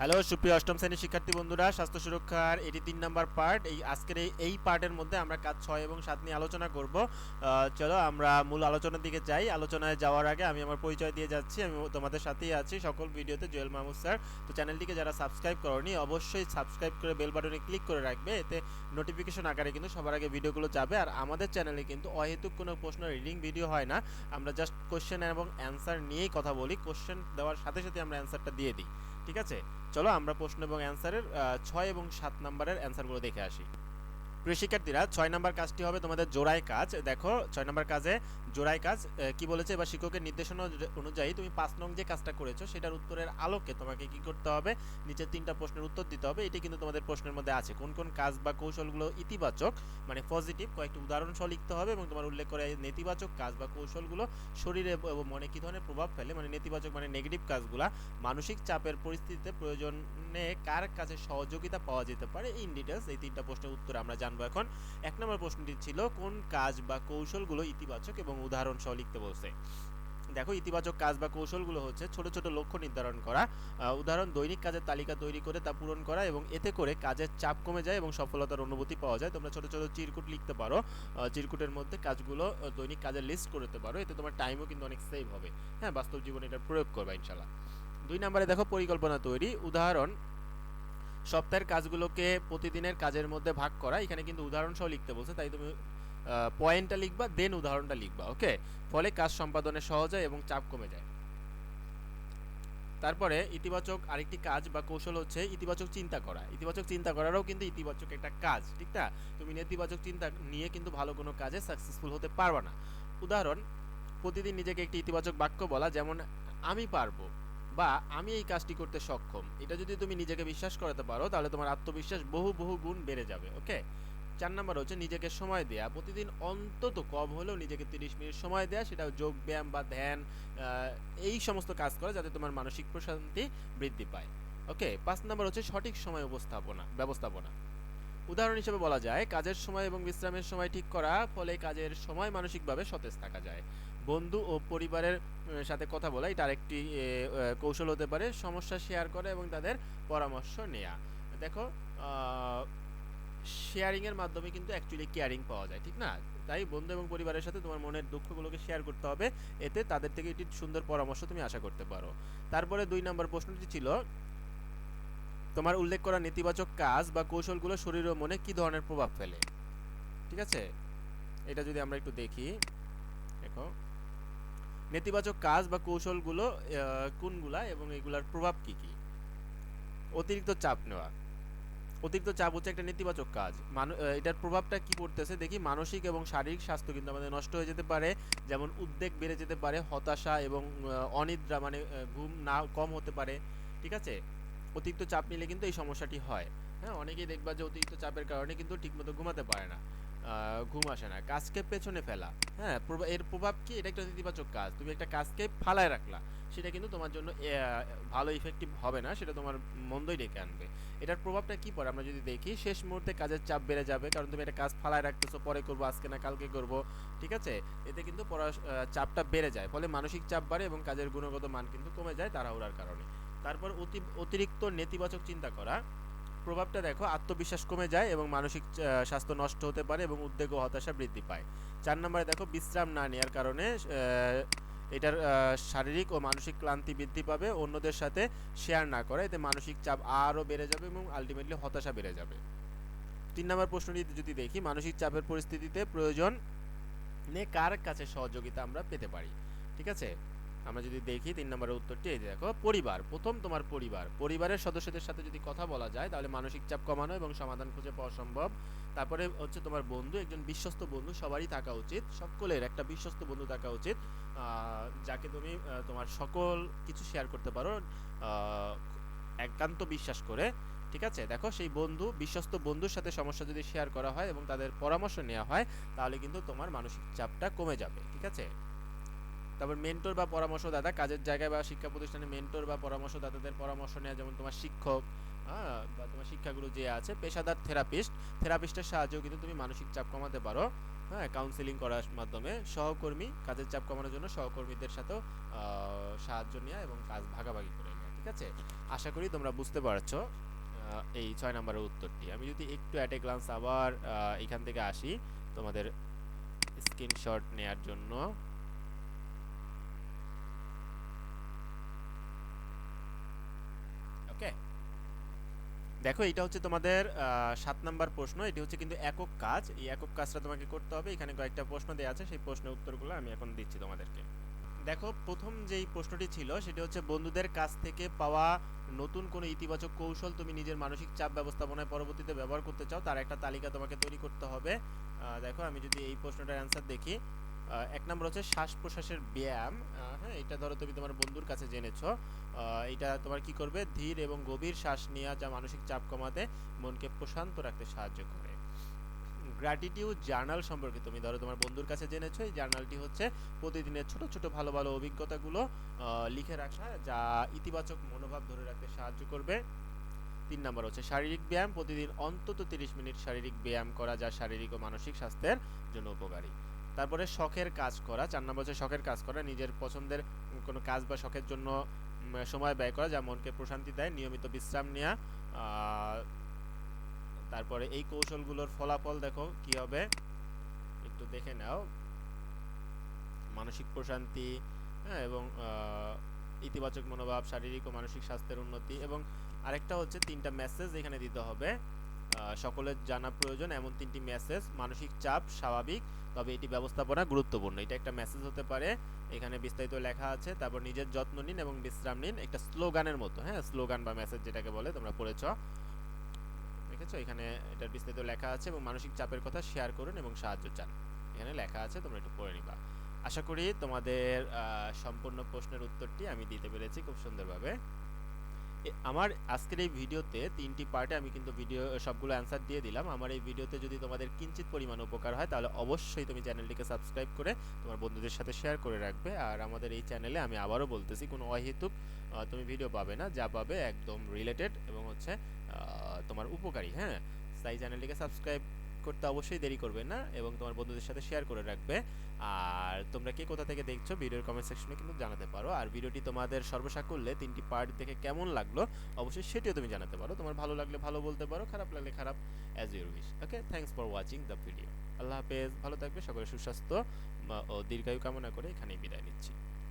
Hello, সুপ্রিয় অষ্টম শ্রেণির শিক্ষার্থী বন্ধুরা, স্বাস্থ্য সুরক্ষার এটি তিন নম্বর পার্ট। এই আজকের এই এই পার্টের মধ্যে আমরা কাজ ছয় এবং সাত নিয়ে আলোচনা করব। চলো, আমরা মূল আলোচনার দিকে যাই। আলোচনায় যাওয়ার আগে আমি আমার পরিচয় দিয়ে যাচ্ছি। আমি তোমাদের সাথেই আছি সকল ভিডিওতে, জুয়েল মাহমুদ স্যার। তো চ্যানেলটিকে যারা সাবস্ক্রাইব করনি, অবশ্যই সাবস্ক্রাইব করে বেল বাটনে ক্লিক করে রাখবে। এতে নোটিফিকেশন আকারে কিন্তু সবার আগে ভিডিওগুলো যাবে। আর আমাদের চ্যানেলে কিন্তু অহেতুক কোনো প্রশ্ন রিডিং ভিডিও হয় না। আমরা জাস্ট কোশ্চেন এবং অ্যান্সার নিয়েই কথা বলি। কোশ্চেন দেওয়ার সাথে সাথে আমরা অ্যান্সারটা দিয়ে দিই। ঠিক আছে? চলো আমরা প্রশ্ন এবং অ্যান্সারের ছয় এবং সাত নাম্বারের অ্যান্সারগুলো দেখে আসি। শিক্ষার্থীরা ছয় নম্বর কাজটি হবে তোমাদের জোড়ায় কাজ। দেখো, ছয় নম্বর কাজে জোড়ায় কাজ কি বলেছে? বা শিক্ষকের নির্দেশনা অনুযায়ী তুমি পাঁচ নং যে কাজটা করেছ, সেটার উত্তরের আলোকে তোমাকে কি করতে হবে? নিচের তিনটা প্রশ্নের উত্তর দিতে হবে। এটি কিন্তু তোমাদের প্রশ্নের মধ্যে আছে। কোন কোন কাজ বা কৌশলগুলো ইতিবাচক? মানে পজিটিভ কয়েকটি উদাহরণ সহ লিখতে হবে এবং তোমার উল্লেখ করে নেতিবাচক কাজ বা কৌশলগুলো শরীরে মনে কি ধরনের প্রভাব ফেলে? মানে নেতিবাচক মানে নেগেটিভ কাজগুলা, মানসিক চাপের পরিস্থিতিতে প্রয়োজনে কার কাছে সহযোগিতা পাওয়া যেতে পারে? ইন ডিটেলস এই তিনটা প্রশ্নের উত্তর আমরা জানব। এখন এক নম্বর প্রশ্নটি ছিল, কোন কাজ বা কৌশলগুলো ইতিবাচক এবং উদাহরণ সহ লিখতে বলছে? দেখো, ইতিবাচক কাজ বা কৌশলগুলো হচ্ছে ছোট ছোট লক্ষ্য নির্ধারণ করা উদাহরণ, দৈনিক কাজের তালিকা তৈরি করে তা পূরণ করা এবং এতে করে কাজের চাপ কমে যায় এবং সফলতার অনুভূতি পাওয়া যায়। তোমরা ছোট ছোট চিরকুট লিখতে পারো চিরকুটের মধ্যে কাজগুলো দৈনিক কাজের লিস্ট করতে পারো, এতে তোমার টাইমও কিন্তু অনেক সেভ হবে। হ্যাঁ বাস্তব জীবনে এটা প্রয়োগ করবা ইনশাল্লাহ দুই নম্বরে দেখো, পরিকল্পনা তৈরি, উদাহরণ সপ্তাহের কাজগুলোকে প্রতিদিনের কাজের মধ্যে ভাগ করা। এখানে কিন্তু উদাহরণ সহ লিখতে বলছে, তাই তুমি পয়েন্টটা লিখবা দেন উদাহরণটা লিখবা ওকে ফলে কাজ সম্পাদনে সহজ হয় এবং চাপ কমে যায়। তারপরে ইতিবাচক আরেকটি কাজ বা কৌশল হচ্ছে ইতিবাচক চিন্তা করা। ইতিবাচক চিন্তা করারও কিন্তু ইতিবাচক একটা কাজ, ঠিক না? তুমি নেতিবাচক চিন্তা নিয়ে কিন্তু ভালো কোনো কাজে সাকসেসফুল হতে পারবে না। উদাহরণ, প্রতিদিন নিজেকে একটি ইতিবাচক বাক্য বলা, যেমন, আমি পারব। বা আমি এই কাজটি করতে সক্ষম, এটা যদি তুমি নিজেকে বিশ্বাস করাতে পারো, তাহলে তোমার আত্মবিশ্বাস বহু বহু গুণ বেড়ে যাবে ওকে চার নাম্বার হচ্ছে নিজেকে সময় দেয়া, প্রতিদিন অন্তত কম হলেও নিজেকে তিরিশ মিনিট সময় দেয়া, সেটা যোগ ব্যায়াম বা ধ্যান এই সমস্ত কাজ করা যাতে তোমার মানসিক প্রশান্তি বৃদ্ধি পায় ওকে পাঁচ নাম্বার হচ্ছে সঠিক সময় উপস্থাপনা, ব্যবস্থাপনা। উদাহরণ হিসেবে বলা যায় কাজের সময় এবং বিশ্রামের সময় ঠিক করা ফলে কাজের সময় মানসিকভাবে সতেজ থাকা যায়। বন্ধু ও পরিবারের সাথে কথা বলা এটা আহ, কৌশল হতে পারে সমস্যা শেয়ার করা এবং তাদের পরামর্শ নেওয়া দেখো শেয়ারিংয়ের মাধ্যমে কিন্তু অ্যাকচুয়ালি কেয়ারিং পাওয়া যায় ঠিক না? তাই বন্ধু এবং পরিবারের সাথে তোমার মনের দুঃখগুলোকে শেয়ার করতে হবে এতে তাদের থেকে একটি সুন্দর পরামর্শ তুমি আশা করতে পারো। তারপরে দুই নম্বর প্রশ্নটি ছিল তোমার উল্লেখ করা নেতিবাচক কাজ বা কৌশলগুলো শরীর ও মনে কি ধরনের প্রভাব ফেলে? ঠিক আছে? এটা যদি আমরা একটু দেখি, দেখো। নেতিবাচক কাজ বা কৌশলগুলো কোনগুলা এবং এগুলার প্রভাব কি কি? অতিরিক্ত চাপ নেওয়া। অতিরিক্ত চাপ হচ্ছে একটা নেতিবাচক কাজ। মানু- এটার প্রভাবটা কি পড়তেছে? দেখি, মানসিক এবং শারীরিক স্বাস্থ্য কিন্তু আমাদের নষ্ট হয়ে যেতে পারে। যেমন উদ্বেগ বেড়ে যেতে পারে, হতাশা এবং অনিদ্রা মানে ঘুম না কম হতে পারে। ঠিক আছে? অতিরিক্ত চাপ নিলে কিন্তু এই সমস্যাটি হয়। হ্যাঁ অনেকেই দেখবা যে অতিরিক্ত চাপের কারণে কিন্তু ঠিকমতো ঘুমাতে পারে না। ঘুম আসে না। কাজকে পেছনে ফেলা। হ্যাঁ এর প্রভাব কি? এটা একটা নেতিবাচক কাজ। তুমি একটা কাজকে ফালায় রাখলা, সেটা কিন্তু তোমার জন্য ভালো ইফেক্টিভ হবে না, সেটা তোমার মন্দই ডেকে আনবে। এটার প্রভাবটা কি পড়ে? আমরা যদি দেখি, শেষ মুহূর্তে কাজের চাপ বেড়ে যাবে, কারণ তুমি একটা কাজ ফালায় রাখতেছো, পরে করব, আজকে না কালকে করব, ঠিক আছে? এতে কিন্তু পড়া চাপটা বেড়ে যায়। ফলে মানসিক চাপ বাড়ে এবং কাজের গুণগত মান কিন্তু কমে যায় তাড়াহুড়ার কারণে। তারপর অতি অতিরিক্ত নেতিবাচক চিন্তা করা। প্রভাবটা দেখো, আত্মবিশ্বাস কমে যায় এবং মানসিক স্বাস্থ্য নষ্ট হতে পারে এবং উদ্বেগ ও হতাশা বৃদ্ধি পায়। চার নম্বরে দেখো, বিশ্রাম না নেওয়ার কারণে এটার শারীরিক ও মানসিক ক্লান্তি বৃদ্ধি পাবে। অন্যদের সাথে শেয়ার না করে, এতে মানসিক চাপ আরও বেড়ে যাবে এবং আলটিমেটলি হতাশা বেড়ে যাবে। তিন নম্বর প্রশ্নটি যদি দেখি, মানসিক চাপের পরিস্থিতিতে প্রয়োজন নে কার কাছে সহযোগিতা আমরা পেতে পারি? ঠিক আছে? আমরা যদি দেখি তিন নম্বরের উত্তরটি, এই দেখো, পরিবার। প্রথম তোমার পরিবার। পরিবারের সদস্যদের সাথে যদি কথা বলা যায়, তাহলে মানসিক চাপ কমানো এবং সমাধান খুঁজে পাওয়া সম্ভব। তারপরে হচ্ছে তোমার বন্ধু, একজন বিশ্বস্ত বন্ধু, সবারই থাকা উচিত, সকলের একটা বিশ্বস্ত বন্ধু থাকা উচিত যাকে তুমি তোমার সকল কিছু শেয়ার করতে পারো একান্ত বিশ্বাস করে, ঠিক আছে? দেখো, সেই বন্ধু, বিশ্বস্ত বন্ধুর সাথে সমস্যা যদি শেয়ার করা হয় এবং তাদের পরামর্শ নেওয়া হয়, তাহলে কিন্তু তোমার মানসিক চাপটা কমে যাবে, ঠিক আছে? তারপর মেন্টর বা পরামর্শদাতা, কাজের জায়গায় বা শিক্ষা প্রতিষ্ঠানে মেন্টর বা পরামর্শদাতাদের পরামর্শ নেওয়া, যেমন তোমার শিক্ষক হ্যাঁ বা তোমার শিক্ষাগুরু যে আছে, পেশাদার থেরাপিস্ট থেরাপিস্টের সাহায্যেও কিন্তু তুমি মানসিক চাপ কমাতে পারো হ্যাঁ কাউন্সিলিং করার মাধ্যমে। সহকর্মী, কাজের চাপ কমানোর জন্য সহকর্মীদের সাথেও সাহায্য নেওয়া এবং কাজ ভাগাভাগি করে নেওয়া, ঠিক আছে? আশা করি তোমরা বুঝতে পারছ এই ছয় নম্বরের উত্তরটি। আমি যদি একটু অ্যাট এ গ্লান্স আবার এখান থেকে আসি তোমাদের স্ক্রিনশট নেয়ার জন্য ওকে দেখো, এটা হচ্ছে তোমাদের সাত নাম্বার প্রশ্ন। এটি হচ্ছে কিন্তু একক কাজ। এই একক কাজটা তোমাকে করতে হবে। এখানে কয়েকটা প্রশ্ন দেওয়া আছে। সেই প্রশ্নের উত্তরগুলো আমি এখন দিচ্ছি তোমাদেরকে। দেখো, প্রথম যেই প্রশ্নটি ছিল, সেটি হচ্ছে বন্ধুদের কাছ থেকে পাওয়া নতুন কোনো ইতিবাচক কৌশল তুমি নিজের মানসিক চাপ ব্যবস্থাপনায় পরবর্তীতে ব্যবহার করতে চাও, তার একটা তালিকা তোমাকে তৈরি করতে হবে। দেখো, আমি যদি এই প্রশ্নটার অ্যান্সার দেখি। এক নম্বর হচ্ছে শ্বাস প্রশ্বাসের ব্যায়াম হ্যাঁ এটা ধরো তুমি তোমার বন্ধুর কাছে জেনেছো। এটা তোমার কি করবে? ধীর এবং গভীর শ্বাস নেওয়া যা মানসিক চাপ কমাতে মনকে প্রশান্ত রাখতে সাহায্য করে। গ্র্যাটিটিউড জার্নাল সম্পর্কে তুমি ধরো তোমার বন্ধুর কাছে জেনেছো। এই জার্নালটি হচ্ছে প্রতিদিনের ছোট ছোট ভালো ভালো অভিজ্ঞতাগুলো লিখে রাখা যা ইতিবাচক মনোভাব ধরে রাখতে সাহায্য করবে। তিন নম্বর হচ্ছে শারীরিক ব্যায়াম। প্রতিদিন অন্তত তিরিশ মিনিট শারীরিক ব্যায়াম করা যা শারীরিক ও মানসিক স্বাস্থ্যের জন্য উপকারী। তারপরে শখের কাজ করা, চার নম্বর হচ্ছে শখের কাজ করা, নিজের পছন্দের কোনো কাজ বা শখের জন্য সময় ব্যয় করা, যা মনকে প্রশান্তি দেয়, নিয়মিত বিশ্রাম নেওয়া তারপরে এই কৌশলগুলোর ফলাফল দেখো কি হবে, একটু দেখে নাও। মানসিক প্রশান্তি হ্যাঁ এবং ইতিবাচক মনোভাব, শারীরিক ও মানসিক স্বাস্থ্যের উন্নতি, এবং আরেকটা হচ্ছে তিনটা মেসেজ এখানে দিতে হবে। সকলের জানা প্রয়োজন, এমন তিনটি মেসেজ মানসিক চাপ, স্বাভাবিক, তবে এটি ব্যবস্থাপনা গুরুত্বপূর্ণ। এটা একটা মেসেজ হতে পারে, এখানে বিস্তারিত লেখা আছে, তারপর নিজের যত্ন নিন এবং বিশ্রাম নিন, একটা স্লোগানের মতো হ্যাঁ? স্লোগান বা মেসেজ যেটাকে বলে, তোমরা পড়েছো। দেখেছ? এখানে এটার বিস্তারিত লেখা আছে এবং মানসিক চাপের কথা শেয়ার করুন এবং সাহায্য চান। এখানে লেখা আছে, তোমরা একটু পড়ে নিবা। আশা করি তোমাদের সম্পূর্ণ প্রশ্নের উত্তরটি আমি দিতে পেরেছি খুব সুন্দরভাবে। আমার আজকের এই ভিডিওতে তিনটি পার্টে আমি কিন্তু ভিডিও সবগুলো অ্যান্সার দিয়ে দিলাম। আমার এই ভিডিওতে যদি তোমাদের কিঞ্চিত পরিমাণ উপকার হয়, তাহলে অবশ্যই তুমি চ্যানেলটিকে সাবস্ক্রাইব করে তোমার বন্ধুদের সাথে শেয়ার করে রাখবে। আর আমাদের এই চ্যানেলে আমি আবারও বলতেছি, কোনো অহেতুক তুমি ভিডিও পাবে না, যা পাবে একদম রিলেটেড এবং হচ্ছে তোমার উপকারী হ্যাঁ? তাই চ্যানেলটিকে সাবস্ক্রাইব করতে অবশ্যই দেরি করবে না এবং তোমার বন্ধুদের সাথে শেয়ার করে রাখবে। আর তোমরা কে কোথা থেকে দেখছ ভিডিওর কমেন্ট সেকশনে কিন্তু জানাতে পারো। আর ভিডিওটি তোমাদের সর্বসাকুল্যে তিনটি পার্ট দেখে কেমন লাগল অবশ্যই সেটিও তুমি জানাতে পারো। তোমার ভালো লাগলে ভালো বলতে পারো, খারাপ লাগলে খারাপ as your wish okay thanks for watching the video আল্লাহ হাফেজ, ভালো থাকবে সকলের সুস্বাস্থ্য ও দীর্ঘায়ু কামনা করে এখানেই বিদায় নিচ্ছি।